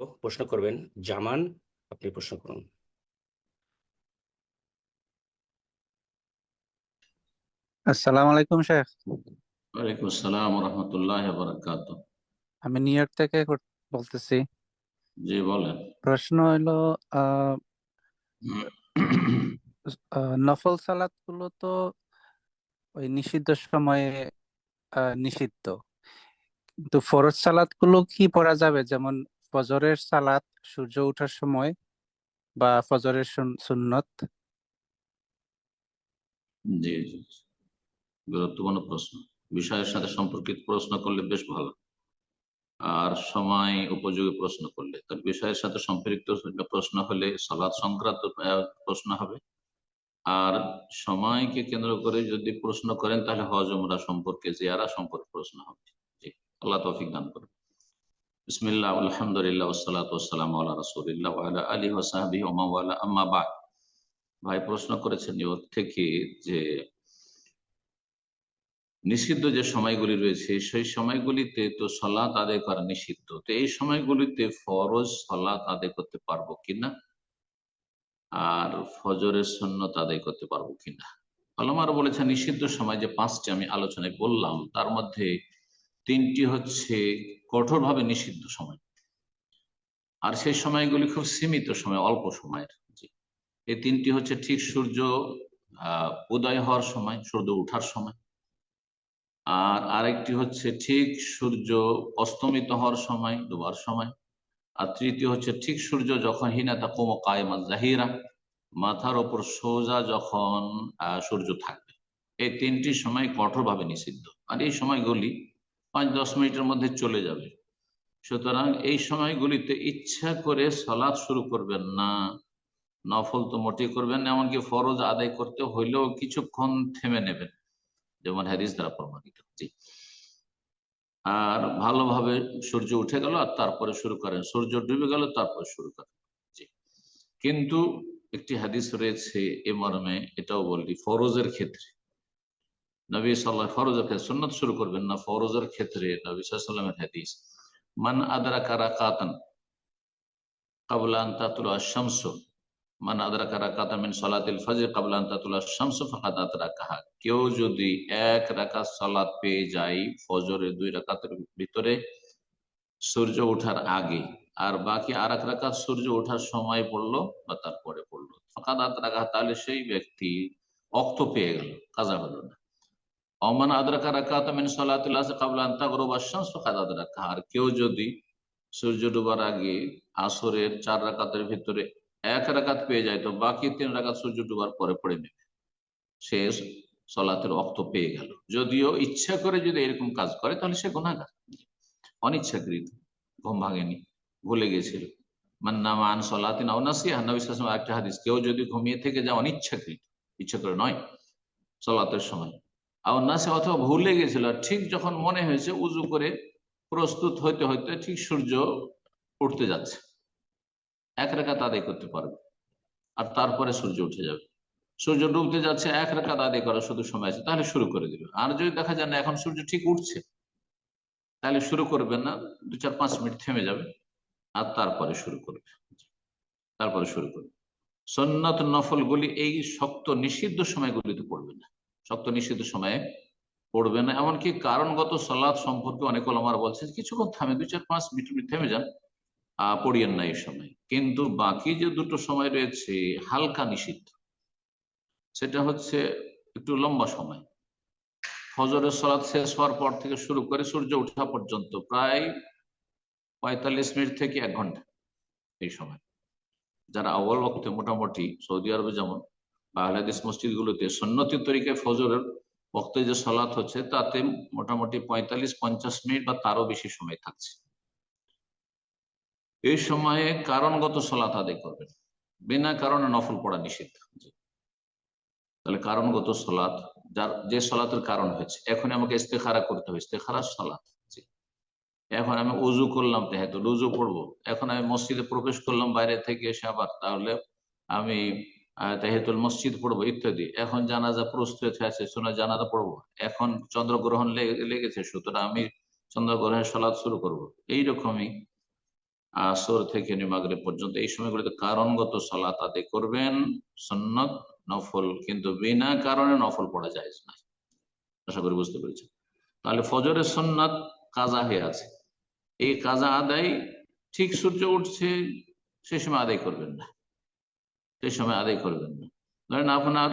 প্রশ্ন করবেন। জামান আপনি প্রশ্ন করুন। আসসালামু আলাইকুম শেখ। ওয়ালাইকুম আসসালাম রহমতুল্লাহ বরকাত আমি নিউ ইয়র্ক থেকে বলতেছি। জি বলেন। প্রশ্ন হলো আহ আহ, নফল সালাতগুলো তো ওই নিষিদ্ধ সময়ে আহ, নিষিদ্ধ। কিন্তু ফরজ সালাতগুলো কি পড়া যাবে? যেমন ফজরের সালাত সূর্য ওঠার সময় বা ফজরের সুন্নত? জি জি গুরুত্বপূর্ণ প্রশ্ন। বিষয়ের সাথে সম্পর্কিত প্রশ্ন করলে বেশ ভালো। আর সময় উপযোগী প্রশ্ন করলে। তার বিষয়ের সাথে সম্পৃক্ত প্রশ্ন হলে সালাদ সংক্রান্ত প্রশ্ন হবে। আর সময়কে কেন্দ্র করে যদি প্রশ্ন করেন, তাহলে হজ, উমরা সম্পর্কে, জিয়ারা সম্পর্কে প্রশ্ন হবে। জি, আল্লাহ তৌফিক দান করুন। বিসমিল্লাহ, আলহামদুলিল্লাহ ওসালাত ওসালাম আল্লাহ রসুলিল্লাহ আলা আলী ওসাহাবি ওমাওয়ালা আম্মা বাদ। ভাই, প্রশ্ন করেছেন ইয়র্ক থেকে যে নিষিদ্ধ যে সময়গুলি রয়েছে, সেই সময়গুলিতে তো সলাৎ আদায় করা নিষিদ্ধ। তো এই সময়গুলিতে ফরজ সলাৎ আদায় করতে পারব কিনা? আর ফজরের সন্ন্যত আদায় করতে পারব কিনা? আলমার বলেছেন, নিষিদ্ধ সময় যে পাঁচটি আমি আলোচনায় বললাম, তার মধ্যে তিনটি হচ্ছে কঠোরভাবে নিষিদ্ধ সময়। আর সেই সময়গুলি খুব সীমিত সময়, অল্প সময়ের। এই তিনটি হচ্ছে ঠিক সূর্য উদয় হওয়ার সময়, সূর্য ওঠার সময়। আর আরেকটি হচ্ছে ঠিক সূর্য অস্তমিত হওয়ার সময়, ডুবার সময়। আর তৃতীয় হচ্ছে ঠিক সূর্য যখন হিনাতা কোম কায়মা জাহিরা, মাথার ওপর সোজা যখন সূর্য থাকবে। এই তিনটি সময় কঠোরভাবে নিষিদ্ধ। আর এই সময়গুলি পাঁচ, দশ মিনিটের মধ্যে চলে যাবে। সুতরাং এই সময়গুলিতে ইচ্ছা করে সলাৎ শুরু করবেন না। নফল তো মোটেই করবেন না, এমনকি ফরজ আদায় করতে হইলেও কিছুক্ষণ থেমে নেবেন, যেমন হাদিস দ্বারা প্রমাণিত। আর ভালোভাবে সূর্য উঠে গেল আর তারপরে শুরু করেন। সূর্য ডুবে গেল, তারপরে শুরু করেন। কিন্তু একটি হাদিস রয়েছে এ মর্মে, এটাও বললি ফরজের ক্ষেত্রে। নবী সাল্লাহ ফরজের ক্ষেত্রে শুরু করবেন না, ফরজের ক্ষেত্রে নবী সাল্লামের হাদিস, মান আদরা কারা কাতান শামস মান আদরা কারা সলাতিল ফজর শামস আদরাকাহা। কেউ যদি এক রাকাত পেয়ে যায় ফজরের দুই রাকাতের ভিতরে সূর্য ওঠার আগে, আর বাকি আর এক রাকাত সূর্য ওঠার সময় পড়ল বা তারপরে পড়ল। ফাঁকাদ আদরাকাহা, তাহলে সেই ব্যক্তি অক্ত পেয়ে গেল, কাজা হলো না। অমান আদরাকা রাকাত মিন সালাতুল আসর কাবলা আন তাগরুবা শামস ফাকাদ আদরাকাহা আর কেউ যদি সূর্য ডুবার আগে আসরের চার রাকাতের ভিতরে এক রাকাত পেয়ে যায়, তো বাকি তিন রাকাত সূর্য ডুবার পরে পড়ে নেবে। শেষ সলাতের অক্ত পেয়ে গেল। যদিও ইচ্ছা করে যদি এরকম কাজ করে, তাহলে সে গুণাগার অনিচ্ছাকৃত। ঘুম ভাঙেনি, ভুলে গেছিল। মান্নামা আন সলাতিন অনাসিয়া নবী সাল্লাল্লাহু আলাইহি একটা হাদিস, কেউ যদি ঘুমিয়ে থেকে যায়, অনিচ্ছাকৃত। ইচ্ছা করে নয়, সলাতের সময়। আওনাসে অথবা ভুলে গেছিল। ঠিক যখন মনে হয়েছে উজু করে প্রস্তুত হইতে হইতে ঠিক সূর্য উঠতে যাচ্ছে। এক রেখা আদায় করতে পারবে। আর তারপরে সূর্য উঠে যাবে। সূর্য ডুবতে যাচ্ছে, এক রেখা আদায় করার শুধু সময় আছে। তাহলে শুরু করে দিবে। আর যদি দেখা যায় না, এখন সূর্য ঠিক উঠছে, তাহলে শুরু করবেন না, দু চার পাঁচ মিনিট থেমে যাবে, আর তারপরে শুরু করবে। তারপরে শুরু করবে। সন্ন্যত নফলগুলি এই শক্ত নিষিদ্ধ সময়গুলিতে পড়বে না। শক্ত নিষিদ্ধ সময়ে পড়বে না। এমনকি কারণগত সলাদ সম্পর্কে অনেক আমার বলছেন, কিছুক্ষণ থামে, দুই চার পাঁচ মিনিট থেমে যান পড়িয়েন না এই সময়। কিন্তু বাকি যে দুটো সময় রয়েছে, হালকা নিষিদ্ধ, সেটা হচ্ছে একটু লম্বা সময়। ফজরের সলাদ শেষ হওয়ার পর থেকে শুরু করে সূর্য ওঠা পর্যন্ত প্রায় পঁয়তাল্লিশ মিনিট থেকে এক ঘণ্টা এই সময়। যারা আওয়াল ওয়াক্তে মোটামুটি সৌদি আরবে যেমন বা আহলাদিস মসজিদ গুলোতে সন্ন্যতির তরিকায় ফজরের বক্তে যে সলাৎ হচ্ছে, তাতে মোটামুটি পঁয়তাল্লিশ, পঞ্চাশ মিনিট বা তারও বেশি সময় থাকছে। এই সময়ে কারণগত সলাৎ আদায় করবেন। বিনা কারণে নফল পড়া নিষিদ্ধ। তাহলে কারণগত সলাৎ যার যে সলাতের কারণ হয়েছে, এখন আমাকে ইস্তেখারা করতে হবে, ইস্তেখারা সলাৎ এখন আমি উজু করলাম তেহেতু উজু পড়ব। এখন আমি মসজিদে প্রবেশ করলাম, বাইরে থেকে এসে আবার, তাহলে আমি আহ, তাহিয়াতুল মসজিদ পড়ব ইত্যাদি। এখন জানাজা প্রস্তুত আছে শোনা জানাজা পড়ব। এখন চন্দ্রগ্রহণ লেগে- লেগেছে সুতরাং আমি চন্দ্রগ্রহণের সলাৎ শুরু করব। এইরকমই আসর থেকে নিমাগরে পর্যন্ত এই সময়গুলিতে কারণগত সালাত আদায় করবেন সন্নত নফল কিন্তু বিনা কারণে নফল পড়া যায় না আশা করি বুঝতে পেরেছেন। তাহলে ফজরের সন্ন্যাত কাজা হয়ে আছে। এই কাজা আদায় ঠিক সূর্য উঠছে সে সময় আদায় করবেন না। সেই সময় আদায় করবেন না। ধরেন আপনার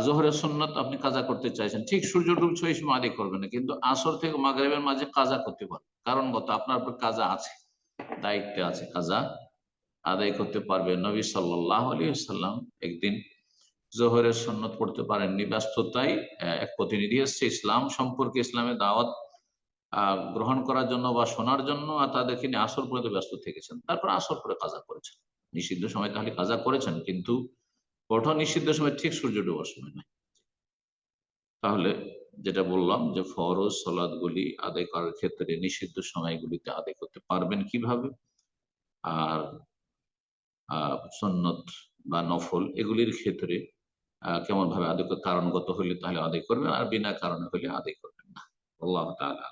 জোহরের সন্ন্যত আপনি কাজা করতে চাইছেন ঠিক সূর্য ডুবছে এই সময় আদায় করবেন না কিন্তু আসর থেকে মাগরেবের মাঝে কাজা করতে পারেন কারণগত আপনার উপর কাজা আছে দায়িত্বে আছে কাজা আদায় করতে পারবে নবী সাল্লাহ আলী সাল্লাম একদিন জোহরের সন্ন্যত পড়তে পারেননি ব্যস্ততায় আহ, এক প্রতিনিধি এসছে ইসলাম সম্পর্কে ইসলামের দাওয়াত গ্রহণ করার জন্য বা শোনার জন্য আর তাদেরকে নিয়ে আসর পড়তে ব্যস্ত থেকেছেন। তারপর আসর পরে কাজা করেছেন। নিষিদ্ধ সময় তাহলে কাজা করেছেন, কিন্তু কঠোর নিষিদ্ধ সময় ঠিক সূর্য ডোবার সময় তাহলে যেটা বললাম যে ফরজ, সলাদ, গুলি আদায় করার ক্ষেত্রে নিষিদ্ধ সময়গুলিতে আদায় করতে পারবেন কীভাবে? আর সন্নত বা নফল এগুলির ক্ষেত্রে কেমন ভাবে আদায় কারণগত হলে তাহলে আদায় করবেন আর বিনা কারণে হলে আদায় করবেন না। আল্লাহ তাআলা